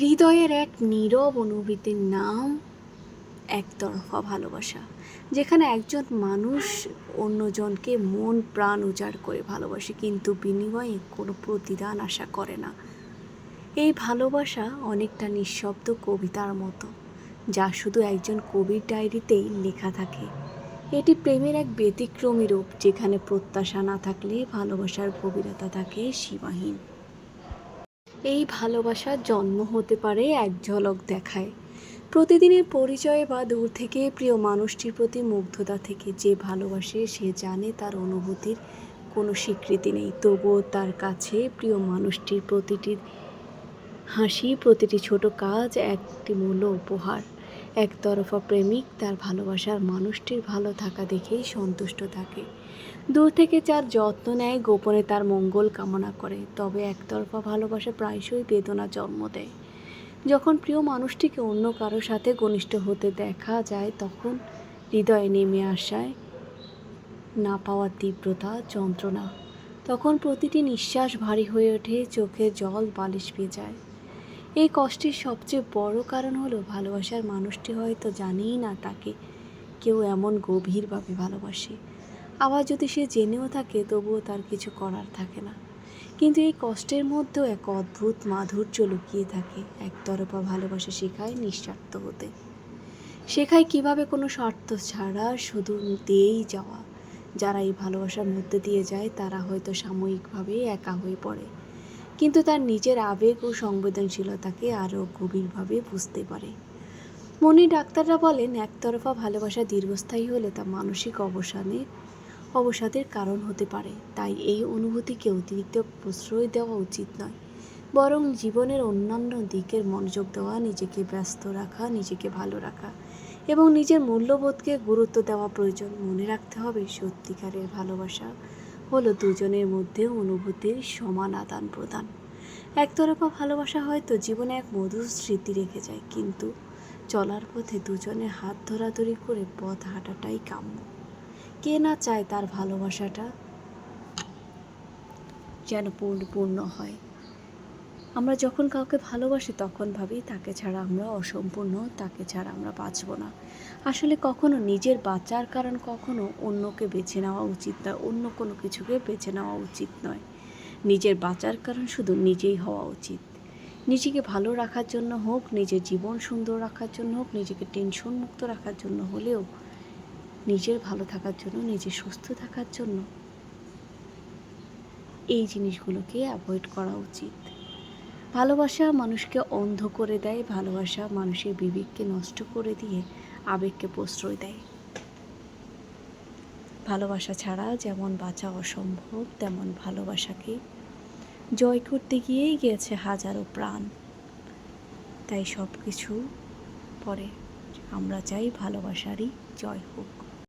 হৃদয়ের এক নীরব অনুভূতির নাম একতরফা ভালোবাসা, যেখানে একজন মানুষ অন্যজনকে মন, প্রাণ উজাড় করে ভালোবাসে, কিন্তু বিনিময়ে কোনো প্রতিদান আশা করে না। এই ভালোবাসা অনেকটা নিঃশব্দ কবিতার মতো, যা শুধু একজন কবির ডায়েরিতেই লেখা থাকে। এটি প্রেমের এক ব্যতিক্রমী রূপ, যেখানে প্রত্যাশা না থাকলে ভালোবাসার গভীরতা থাকে সীমাহীন। এই ভালোবাসার জন্ম হতে পারে এক ঝলক দেখায়। প্রতিদিনের পরিচয়ে বা দূর থেকে প্রিয় মানুষটির প্রতি মুগ্ধতা থেকে যে ভালোবাসে সে জানে তার অনুভূতির কোনো স্বীকৃতি নেই। তবুও তার কাছে প্রিয় মানুষটির প্রতিটি হাসি, প্রতিটি ছোট কাজ একটি মূল্য উপহার। একতরফা প্রেমিক, তার ভালোবাসার মানুষটির ভালো থাকা দেখেই সন্তুষ্ট থাকে। দূর থেকে যার যত্ন নেয়, গোপনে তার মঙ্গল কামনা করে। তবে একতরফা ভালোবাসা প্রায়শই বেদনা জন্ম দেয়। যখন প্রিয় মানুষটিকে অন্য কারোর সাথে ঘনিষ্ঠ হতে দেখা যায়, তখন হৃদয়ে নেমে আসায় না পাওয়ার তীব্রতা, যন্ত্রণা। তখন প্রতিটি নিঃশ্বাস ভারী হয়ে ওঠে, চোখে জল, বালিশ পেয়ে যায় এই কষ্টের সবচেয়ে বড় কারণ হলো ভালোবাসার মানুষটি হয়তো জানেই না তাকে। কেউ এমন গভীরভাবে ভালোবাসে। আবার যদি সে জেনেও থাকে, তবুও তার কিছু করার থাকে না। কিন্তু এই কষ্টের মধ্যেও এক অদ্ভুত মাধুর্য লুকিয়ে থাকে একতরফা ভালোবাসা শেখায় নিঃস্বার্থ হতে। শেখায় কীভাবে কোনো স্বার্থ ছাড়া শুধু দিয়েই যাওয়া। যারা এই ভালোবাসার মধ্যে দিয়ে যায়, তারা হয়তো সাময়িকভাবে একা হয়ে পড়ে। কিন্তু তার নিজের আবেগ ও সংবেদনশীলতাকে আরও গভীরভাবে বুঝতে পারে। মনে ডাক্তাররা বলেন, একতরফা ভালোবাসা দীর্ঘস্থায়ী হলে তা মানসিক অবসানে, অবসাদের কারণ হতে পারে। তাই এই অনুভূতিকে অতিরিক্ত প্রশ্রয় দেওয়া উচিত নয়, বরং জীবনের অন্যান্য দিকের মনোযোগ দেওয়া, নিজেকে ব্যস্ত রাখা, নিজেকে ভালো রাখা এবং নিজের মূল্যবোধকে গুরুত্ব দেওয়া প্রয়োজন। মনে রাখতে হবে, সত্যিকারের ভালোবাসা হলো দুজনের মধ্যে অনুভূতির সমান আদান প্রদান। একতরফা ভালোবাসা হয়তো জীবনে এক মধুর স্মৃতি রেখে যায়, কিন্তু চলার পথে দুজনে হাত ধরাধরি করে পথ হাঁটাটাই কাম্য। কে না চায় তার ভালোবাসাটা যেন পূর্ণ হয়। আমরা যখন কাউকে ভালোবাসি তখন ভাবি, তাকে ছাড়া আমরা অসম্পূর্ণ, তাকে ছাড়া আমরা বাঁচব না। আসলে কখনো নিজের বাঁচার কারণ কখনো অন্যকে বেছে নেওয়া উচিত নয়, অন্য কোনো কিছুকে বেছে নেওয়া উচিত নয়। নিজের বাঁচার কারণ শুধু নিজেই হওয়া উচিত। নিজেকে ভালো রাখার জন্য হোক, নিজের জীবন সুন্দর রাখার জন্য হোক, নিজেকে টেনশন মুক্ত রাখার জন্য হলেও নিজের ভালো থাকার জন্য, নিজে সুস্থ থাকার জন্য এই জিনিসগুলোকে অ্যাভয়েড করা উচিত। ভালোবাসা মানুষকে অন্ধ করে দেয়, ভালোবাসা মানুষের বিবেককে নষ্ট করে দিয়ে আবেগকে প্রশ্রয় দেয়। ভালোবাসা ছাড়া যেমন বাঁচা অসম্ভব, তেমন ভালোবাসাকে জয় করতে গিয়েই গিয়েছে হাজারো প্রাণ। তাই সব কিছু পরে আমরা চাই ভালোবাসারই জয় হোক।